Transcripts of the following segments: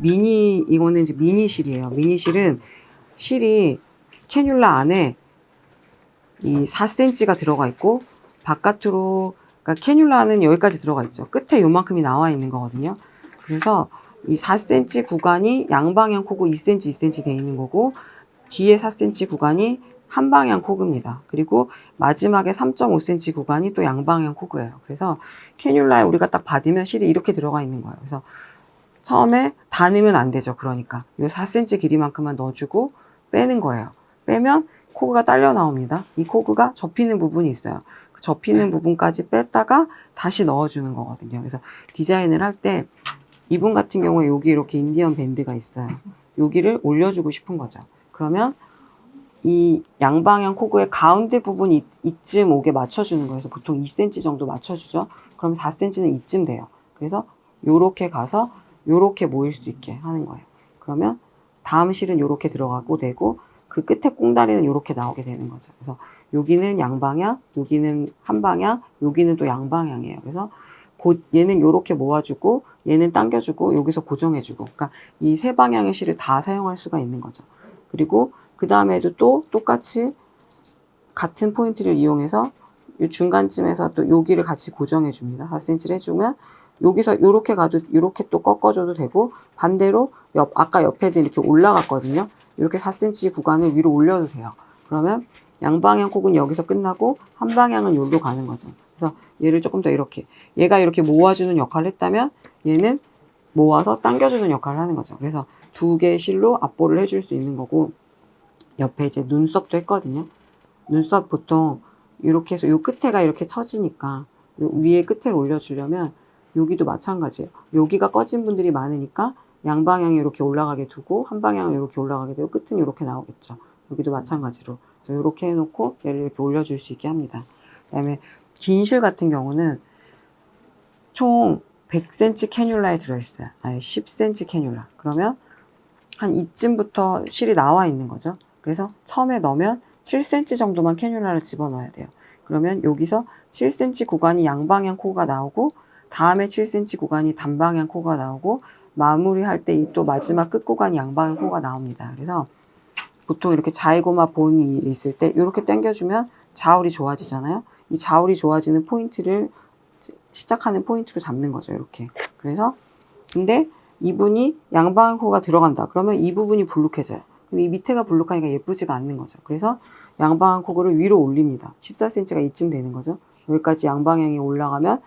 미니 이거는 이제 미니 실이에요. 미니 실은 실이 캐뉼라 안에 이 4cm가 들어가 있고 바깥으로 그러니까 캐뉼라는 여기까지 들어가 있죠. 끝에 요만큼이 나와 있는 거거든요. 그래서 이 4cm 구간이 양방향 코그 2cm, 2cm 돼 있는 거고 뒤에 4cm 구간이 한 방향 코그입니다. 그리고 마지막에 3.5cm 구간이 또 양방향 코그예요. 그래서 캐뉼라에 우리가 딱 받으면 실이 이렇게 들어가 있는 거예요. 그래서 처음에 다 넣으면 안 되죠. 그러니까 요 4cm 길이만큼만 넣어주고 빼는 거예요. 빼면 코그가 딸려 나옵니다. 이 코그가 접히는 부분이 있어요. 그 접히는 부분까지 뺐다가 다시 넣어주는 거거든요. 그래서 디자인을 할 때 이분 같은 경우에 여기 이렇게 인디언 밴드가 있어요. 여기를 올려주고 싶은 거죠. 그러면 이 양방향 코그의 가운데 부분이 이쯤 오게 맞춰주는. 그래서 보통 2cm 정도 맞춰주죠. 그럼 4cm는 이쯤 돼요. 그래서 요렇게 가서 요렇게 모일 수 있게 하는 거예요. 그러면 다음 실은 요렇게 들어가고 되고 그 끝에 꽁다리는 요렇게 나오게 되는 거죠. 그래서 여기는 양방향, 여기는 한방향, 여기는 또 양방향이에요. 그래서 곧 얘는 요렇게 모아주고 얘는 당겨주고 여기서 고정해주고 그러니까 이 세 방향의 실을 다 사용할 수가 있는 거죠. 그리고 그 다음에도 또 똑같이 같은 포인트를 이용해서 이 중간쯤에서 또 여기를 같이 고정해 줍니다. 4cm를 해주면 여기서 요렇게 가도 이렇게 또 꺾어줘도 되고 반대로 옆 아까 옆에도 이렇게 올라갔거든요. 이렇게 4cm 구간을 위로 올려도 돼요. 그러면 양방향 콕은 여기서 끝나고 한 방향은 여기로 가는 거죠. 그래서 얘를 조금 더 이렇게 얘가 이렇게 모아주는 역할을 했다면 얘는 모아서 당겨주는 역할을 하는 거죠. 그래서 두 개의 실로 앞볼을 해줄 수 있는 거고 옆에 이제 눈썹도 했거든요. 눈썹 보통 이렇게 해서 요 끝에가 이렇게 처지니까 요 위에 끝을 올려주려면 여기도 마찬가지예요. 여기가 꺼진 분들이 많으니까 양방향에 이렇게 올라가게 두고 한 방향은 이렇게 올라가게 되고 끝은 이렇게 나오겠죠. 여기도 마찬가지로 이렇게 해놓고 얘를 이렇게 올려줄 수 있게 합니다. 그다음에 긴 실 같은 경우는 총 100cm 캐뉼라에 들어있어요. 아니 10cm 캐뉼라. 그러면 한 이쯤부터 실이 나와 있는 거죠. 그래서 처음에 넣으면 7cm 정도만 캐뉼라를 집어넣어야 돼요. 그러면 여기서 7cm 구간이 양방향 코가 나오고 다음에 7cm 구간이 단방향 코가 나오고 마무리할 때 이 또 마지막 끝 구간이 양방향 코가 나옵니다. 그래서 보통 이렇게 자이고마 본이 있을 때 이렇게 당겨주면 자울이 좋아지잖아요. 이 자울이 좋아지는 포인트를 시작하는 포인트로 잡는 거죠. 이렇게. 그래서 근데 이분이 양방향 코가 들어간다. 그러면 이 부분이 불룩해져요. 그럼 이 밑에가 불룩하니까 예쁘지가 않는 거죠. 그래서 양방향 코그를 위로 올립니다. 14cm가 이쯤 되는 거죠. 여기까지 양방향이 올라가면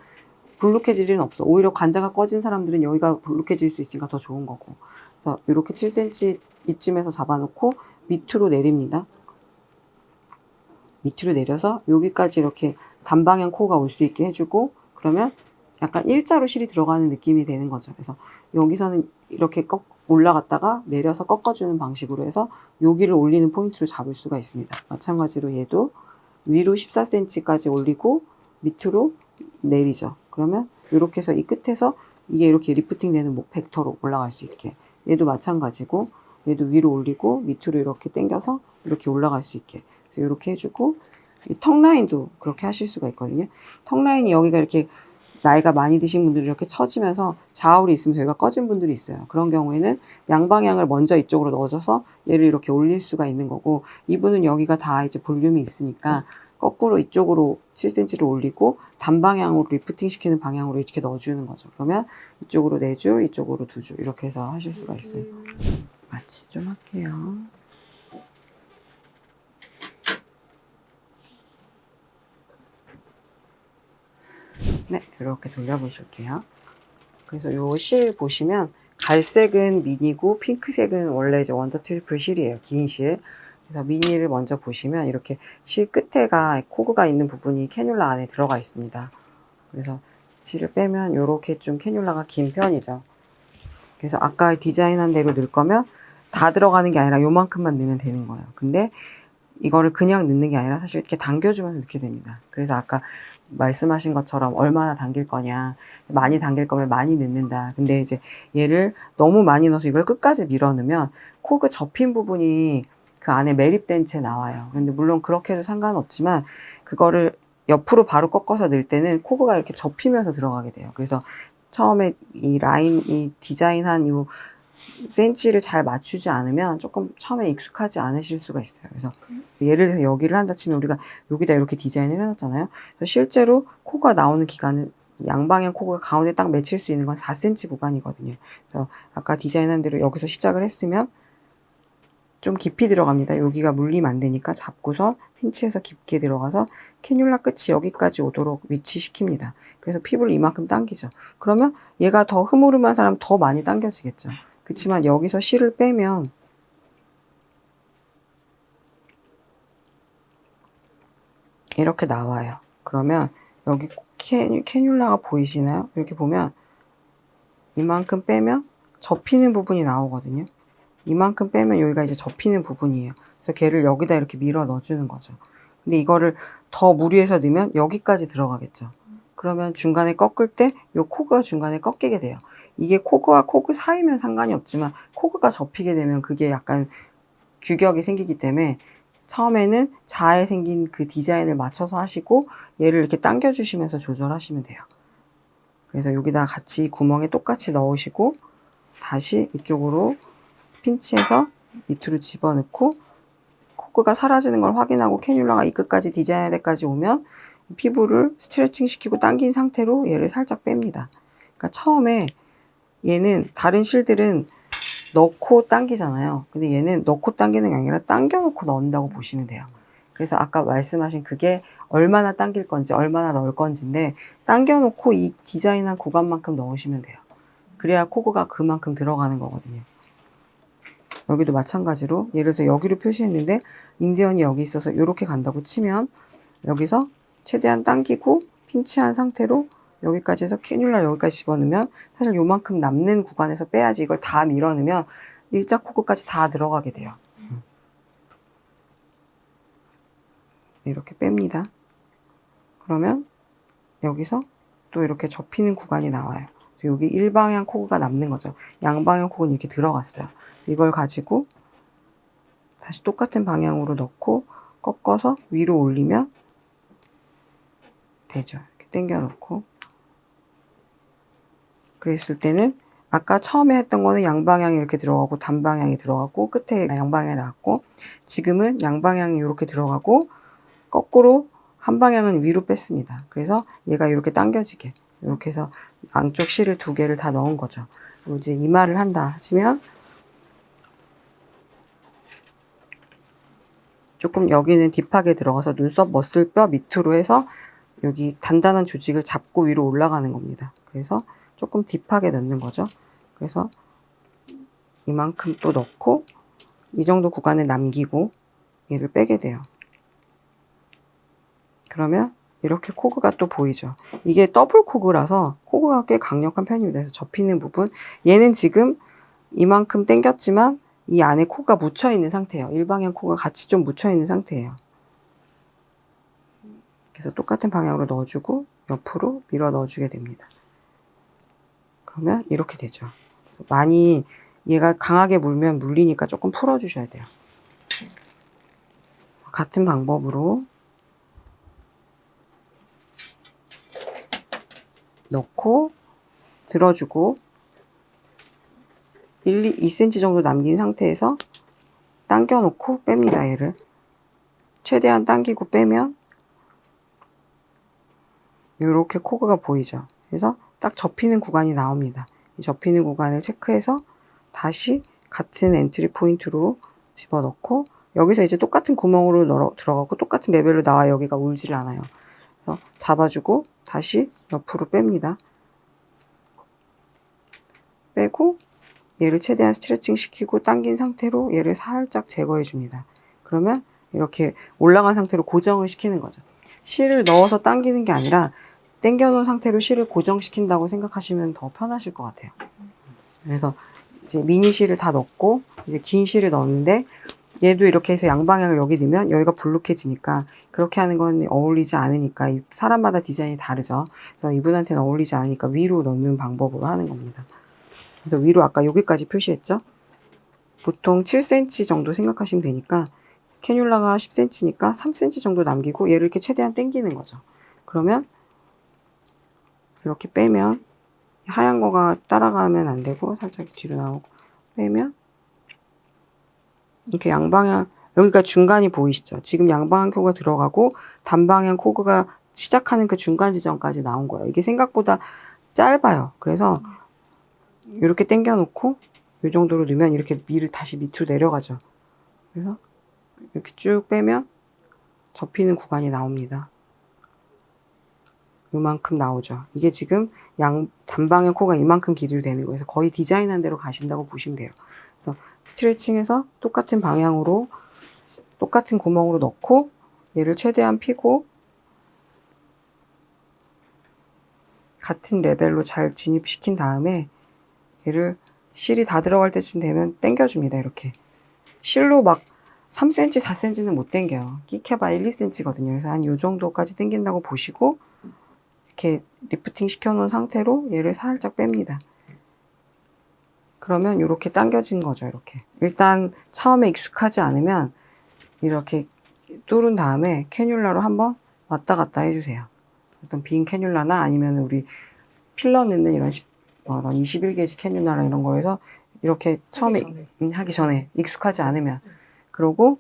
불룩해질 일은 없어. 오히려 관자가 꺼진 사람들은 여기가 불룩해질 수 있으니까 더 좋은 거고. 그래서 이렇게 7cm 이쯤에서 잡아놓고 밑으로 내립니다. 밑으로 내려서 여기까지 이렇게 단방향 코가 올 수 있게 해주고 그러면 약간 일자로 실이 들어가는 느낌이 되는 거죠. 그래서 여기서는 이렇게 꺾 올라갔다가 내려서 꺾어주는 방식으로 해서 여기를 올리는 포인트로 잡을 수가 있습니다. 마찬가지로 얘도 위로 14cm까지 올리고 밑으로 내리죠. 그러면 이렇게 해서 이 끝에서 이게 이렇게 리프팅 되는 목 벡터로 올라갈 수 있게 얘도 마찬가지고 얘도 위로 올리고 밑으로 이렇게 당겨서 이렇게 올라갈 수 있게 그래서 이렇게 해주고 이턱 라인도 그렇게 하실 수가 있거든요. 턱 라인이 여기가 이렇게 나이가 많이 드신 분들이 이렇게 처지면서 자울이 있으면서 여기가 꺼진 분들이 있어요. 그런 경우에는 양방향을 먼저 이쪽으로 넣어줘서 얘를 이렇게 올릴 수가 있는 거고 이분은 여기가 다 이제 볼륨이 있으니까 거꾸로 이쪽으로 7cm를 올리고 단방향으로 리프팅 시키는 방향으로 이렇게 넣어주는 거죠. 그러면 이쪽으로 네 줄, 이쪽으로 두줄 이렇게 해서 하실 수가 있어요. 마취 좀 할게요. 네, 이렇게 돌려보실게요. 그래서 요 실 보시면 갈색은 미니고 핑크색은 원래 이제 원더 트리플 실이에요. 긴 실. 그래서 미니를 먼저 보시면 이렇게 실 끝에가 코그가 있는 부분이 캐뉼라 안에 들어가 있습니다. 그래서 실을 빼면 이렇게 좀 캐뉼라가 긴 편이죠. 그래서 아까 디자인한 대로 넣을 거면 다 들어가는 게 아니라 요만큼만 넣으면 되는 거예요. 근데 이거를 그냥 넣는 게 아니라 사실 이렇게 당겨주면서 넣게 됩니다. 그래서 아까 말씀하신 것처럼 얼마나 당길 거냐. 많이 당길 거면 많이 넣는다. 근데 이제 얘를 너무 많이 넣어서 이걸 끝까지 밀어 넣으면 코그 접힌 부분이 그 안에 매립된 채 나와요. 근데 물론 그렇게 해도 상관없지만 그거를 옆으로 바로 꺾어서 넣을 때는 코그가 이렇게 접히면서 들어가게 돼요. 그래서 처음에 이 라인, 이 디자인한 이 센치를 잘 맞추지 않으면 조금 처음에 익숙하지 않으실 수가 있어요. 그래서 예를 들어서 여기를 한다 치면 우리가 여기다 이렇게 디자인을 해놨잖아요. 실제로 코가 나오는 기간은 양방향 코가 가운데 딱 맺힐 수 있는 건 4cm 구간이거든요. 그래서 아까 디자인한 대로 여기서 시작을 했으면 좀 깊이 들어갑니다. 여기가 물리면 안 되니까 잡고서 핀치에서 깊게 들어가서 캐뉼라 끝이 여기까지 오도록 위치시킵니다. 그래서 피부를 이만큼 당기죠. 그러면 얘가 더 흐무름한 사람 더 많이 당겨지겠죠. 그렇지만 여기서 실을 빼면 이렇게 나와요. 그러면 여기 캐, 캐뉼라가 보이시나요? 이렇게 보면 이만큼 빼면 접히는 부분이 나오거든요. 이만큼 빼면 여기가 이제 접히는 부분이에요. 그래서 걔를 여기다 이렇게 밀어 넣어주는 거죠. 근데 이거를 더 무리해서 넣으면 여기까지 들어가겠죠. 그러면 중간에 꺾을 때 요 코가 중간에 꺾이게 돼요. 이게 코그와 코그 사이면 상관이 없지만 코그가 접히게 되면 그게 약간 규격이 생기기 때문에 처음에는 자에 생긴 그 디자인을 맞춰서 하시고 얘를 이렇게 당겨주시면서 조절하시면 돼요. 그래서 여기다 같이 구멍에 똑같이 넣으시고 다시 이쪽으로 핀치해서 밑으로 집어넣고 코크가 사라지는 걸 확인하고 캐뉼라가 이 끝까지 디자인할 때까지 오면 피부를 스트레칭 시키고 당긴 상태로 얘를 살짝 뺍니다. 그러니까 처음에 얘는 다른 실들은 넣고 당기잖아요. 근데 얘는 넣고 당기는 게 아니라 당겨놓고 넣는다고 보시면 돼요. 그래서 아까 말씀하신 그게 얼마나 당길 건지 얼마나 넣을 건지인데 당겨놓고 이 디자인한 구간만큼 넣으시면 돼요. 그래야 코그가 그만큼 들어가는 거거든요. 여기도 마찬가지로 예를 들어서 여기로 표시했는데 인디언이 여기 있어서 이렇게 간다고 치면 여기서 최대한 당기고 핀치한 상태로 여기까지 해서 캐뉼라 여기까지 집어넣으면 사실 요만큼 남는 구간에서 빼야지 이걸 다 밀어넣으면 일자 코크까지 다 들어가게 돼요. 이렇게 뺍니다. 그러면 여기서 또 이렇게 접히는 구간이 나와요. 여기 일방향 코크가 남는 거죠. 양방향 코크는 이렇게 들어갔어요. 이걸 가지고 다시 똑같은 방향으로 넣고 꺾어서 위로 올리면 되죠. 이렇게 당겨 놓고 그랬을 때는 아까 처음에 했던 거는 양방향이 이렇게 들어가고 단방향이 들어가고 끝에 양방향이 나왔고 지금은 양방향이 이렇게 들어가고 거꾸로 한 방향은 위로 뺐습니다. 그래서 얘가 이렇게 당겨지게 이렇게 해서 안쪽 실을 두 개를 다 넣은 거죠. 이제 이마를 한다 하시면 조금 여기는 딥하게 들어가서 눈썹 머슬 뼈 밑으로 해서 여기 단단한 조직을 잡고 위로 올라가는 겁니다. 그래서 조금 딥하게 넣는 거죠. 그래서 이만큼 또 넣고 이 정도 구간을 남기고 얘를 빼게 돼요. 그러면 이렇게 코그가 또 보이죠. 이게 더블 코그라서 코그가 꽤 강력한 편입니다. 그래서 접히는 부분. 얘는 지금 이만큼 당겼지만 이 안에 코가 묻혀 있는 상태예요. 일방향 코가 같이 좀 묻혀 있는 상태예요. 그래서 똑같은 방향으로 넣어주고 옆으로 밀어 넣어주게 됩니다. 그러면 이렇게 되죠. 많이 얘가 강하게 물면 물리니까 조금 풀어주셔야 돼요. 같은 방법으로 넣고 들어주고 1, 2cm 정도 남긴 상태에서 당겨 놓고 뺍니다 얘를. 최대한 당기고 빼면 이렇게 코그가 보이죠? 그래서 딱 접히는 구간이 나옵니다. 이 접히는 구간을 체크해서 다시 같은 엔트리 포인트로 집어넣고 여기서 이제 똑같은 구멍으로 들어가고 똑같은 레벨로 나와 여기가 울지를 않아요. 그래서 잡아주고 다시 옆으로 뺍니다. 빼고 얘를 최대한 스트레칭 시키고 당긴 상태로 얘를 살짝 제거해 줍니다. 그러면 이렇게 올라간 상태로 고정을 시키는 거죠. 실을 넣어서 당기는 게 아니라 당겨 놓은 상태로 실을 고정시킨다고 생각하시면 더 편하실 것 같아요. 그래서 이제 미니 실을 다 넣고 이제 긴 실을 넣었는데 얘도 이렇게 해서 양방향을 여기 넣으면 여기가 불룩해지니까 그렇게 하는 건 어울리지 않으니까 사람마다 디자인이 다르죠. 그래서 이분한테는 어울리지 않으니까 위로 넣는 방법으로 하는 겁니다. 그래서 위로 아까 여기까지 표시했죠? 보통 7cm 정도 생각하시면 되니까 캐뉼라가 10cm니까 3cm 정도 남기고 얘를 이렇게 최대한 당기는 거죠. 그러면 이렇게 빼면 하얀 거가 따라가면 안 되고 살짝 뒤로 나오고 빼면 이렇게 양방향 여기가 중간이 보이시죠? 지금 양방향 코가 들어가고 단방향 코가 시작하는 그 중간 지점까지 나온 거예요. 이게 생각보다 짧아요. 그래서 이렇게 당겨 놓고 이 정도로 넣으면 이렇게 밀을 다시 밑으로 내려가죠. 그래서 이렇게 쭉 빼면 접히는 구간이 나옵니다. 요만큼 나오죠. 이게 지금 양 단방향 코가 이만큼 길이로 되는 거예요. 그래서 거의 디자인한 대로 가신다고 보시면 돼요. 그래서 스트레칭해서 똑같은 방향으로 똑같은 구멍으로 넣고 얘를 최대한 피고 같은 레벨로 잘 진입시킨 다음에 얘를 실이 다 들어갈 때쯤 되면 당겨줍니다. 이렇게 실로 막 3cm, 4cm는 못 당겨요. 끼켜봐 1, 2cm거든요. 그래서 한 요 정도까지 당긴다고 보시고 이렇게 리프팅 시켜놓은 상태로 얘를 살짝 뺍니다. 그러면 이렇게 당겨진 거죠. 이렇게 일단 처음에 익숙하지 않으면 이렇게 뚫은 다음에 캐뉼라로 한번 왔다 갔다 해주세요. 어떤 빈 캐뉼라나 아니면 우리 필러 넣는 이런 10, 어, 이런 21게이지 캐뉼라나 이런 거에서 이렇게 처음에 전에. 음, 하기 전에 익숙하지 않으면. 그러고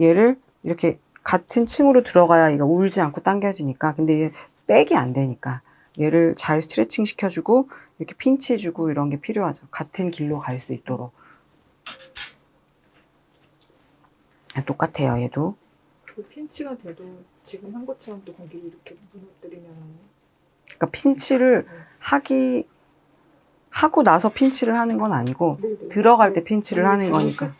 얘를 이렇게 같은 층으로 들어가야 얘가 울지 않고 당겨지니까 근데 얘 백이 안 되니까 얘를 잘 스트레칭 시켜주고 이렇게 핀치해주고 이런 게 필요하죠. 같은 길로 갈 수 있도록. 아, 똑같아요 얘도. 그 핀치가 돼도 지금 한 것처럼 또 거기 이렇게 무너뜨리면 그러니까 핀치를 하기 하고 나서 핀치를 하는 건 아니고 들어갈 때 핀치를 하는 거니까.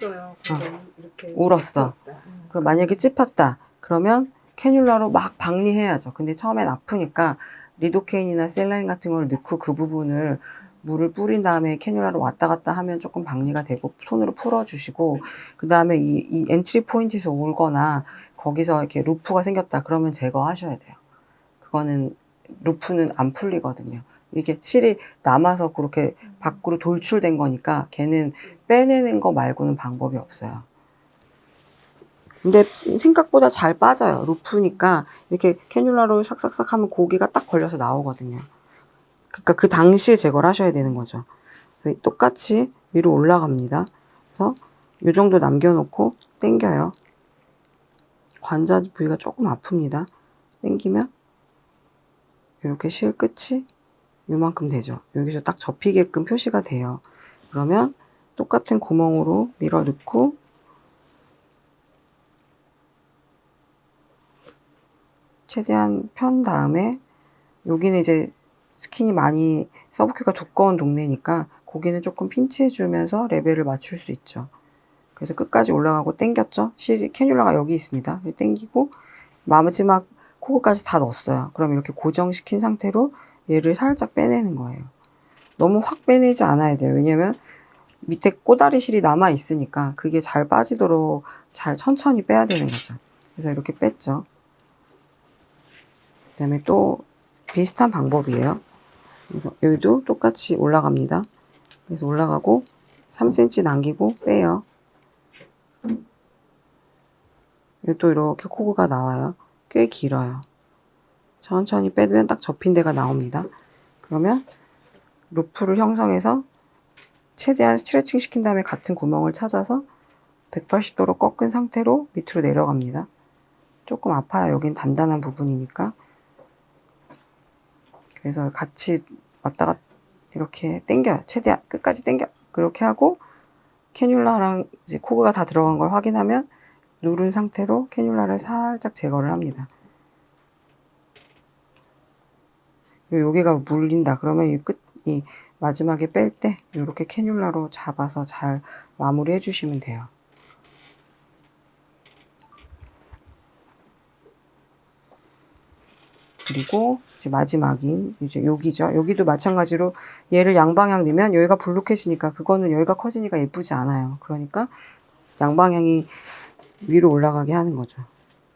이렇게 울었어. 응. 그럼 만약에 찝혔다 그러면 캐뉼라로 막 박리해야죠. 근데 처음엔 아프니까 리도케인이나 셀라인 같은 걸 넣고 그 부분을 물을 뿌린 다음에 캐뉼라로 왔다 갔다 하면 조금 박리가 되고 손으로 풀어주시고 그 다음에 이, 이 엔트리 포인트에서 울거나 거기서 이렇게 루프가 생겼다 그러면 제거하셔야 돼요. 그거는 루프는 안 풀리거든요. 이게 실이 남아서 그렇게 밖으로 돌출된 거니까 걔는 빼내는 거 말고는 방법이 없어요. 근데 생각보다 잘 빠져요. 루프니까 이렇게 캐뉼라로 싹싹싹 하면 고기가 딱 걸려서 나오거든요. 그러니까 그 당시에 제거를 하셔야 되는 거죠. 똑같이 위로 올라갑니다. 그래서 이 정도 남겨놓고 당겨요. 관자 부위가 조금 아픕니다. 당기면 이렇게 실 끝이 요만큼 되죠. 여기서 딱 접히게끔 표시가 돼요. 그러면 똑같은 구멍으로 밀어 넣고 최대한 편 다음에 여기는 이제 스킨이 많이 서브큐가 두꺼운 동네니까 고기는 조금 핀치해주면서 레벨을 맞출 수 있죠. 그래서 끝까지 올라가고 당겼죠. 실 캐뉼라가 여기 있습니다. 당기고 마지막 코어까지 다 넣었어요. 그럼 이렇게 고정시킨 상태로 얘를 살짝 빼내는 거예요. 너무 확 빼내지 않아야 돼요. 왜냐면 밑에 꼬다리 실이 남아 있으니까 그게 잘 빠지도록 잘 천천히 빼야 되는 거죠. 그래서 이렇게 뺐죠. 그 다음에 또 비슷한 방법이에요. 그래서 여기도 똑같이 올라갑니다. 그래서 올라가고 3cm 남기고 빼요. 또 이렇게 코그가 나와요. 꽤 길어요. 천천히 빼면 딱 접힌 데가 나옵니다. 그러면 루프를 형성해서 최대한 스트레칭 시킨 다음에 같은 구멍을 찾아서 180도로 꺾은 상태로 밑으로 내려갑니다. 조금 아파요. 여긴 단단한 부분이니까. 그래서 같이 왔다가 이렇게 당겨요. 최대한 끝까지 당겨. 그렇게 하고 캐뉼라랑 이제 코그가 다 들어간 걸 확인하면 누른 상태로 캐뉼라를 살짝 제거를 합니다. 그리고 여기가 물린다. 그러면 이 끝, 이 마지막에 뺄 때 이렇게 캐뉼라로 잡아서 잘 마무리 해 주시면 돼요. 그리고 이제 마지막인 이제 여기죠. 여기도 마찬가지로 얘를 양방향 넣으면 여기가 불룩해지니까 그거는 여기가 커지니까 예쁘지 않아요. 그러니까 양방향이 위로 올라가게 하는 거죠.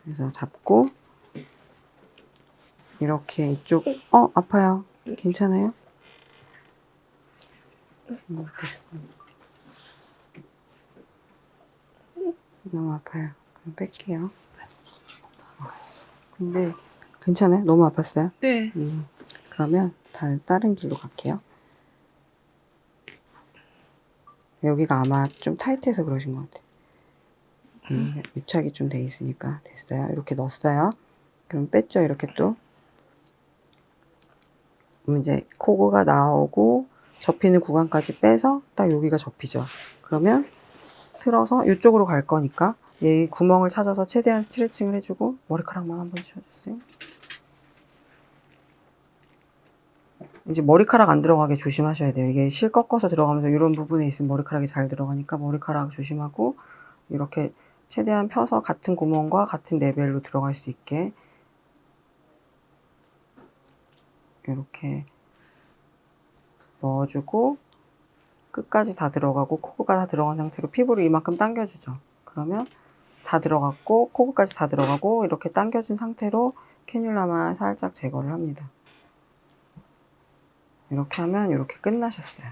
그래서 잡고 이렇게 이쪽 어 아파요. 괜찮아요? 음, 됐어. 너무 아파요. 그럼 뺄게요. 근데 괜찮아요? 너무 아팠어요? 네. 음, 그러면 다, 다른 길로 갈게요. 여기가 아마 좀 타이트해서 그러신 것 같아요. 음, 유착이 좀 돼 있으니까 됐어요. 이렇게 넣었어요. 그럼 뺐죠, 이렇게 또. 이제 코고가 나오고 접히는 구간까지 빼서 딱 여기가 접히죠. 그러면 틀어서 이쪽으로 갈 거니까 얘 구멍을 찾아서 최대한 스트레칭을 해주고 머리카락만 한번 치워주세요. 이제 머리카락 안 들어가게 조심하셔야 돼요. 이게 실 꺾어서 들어가면서 이런 부분에 있으면 머리카락이 잘 들어가니까 머리카락 조심하고 이렇게 최대한 펴서 같은 구멍과 같은 레벨로 들어갈 수 있게 이렇게 넣어주고 끝까지 다 들어가고 코고가 다 들어간 상태로 피부를 이만큼 당겨주죠. 그러면 다 들어갔고 코고까지 다 들어가고 이렇게 당겨준 상태로 캐뉼라만 살짝 제거를 합니다. 이렇게 하면 이렇게 끝나셨어요.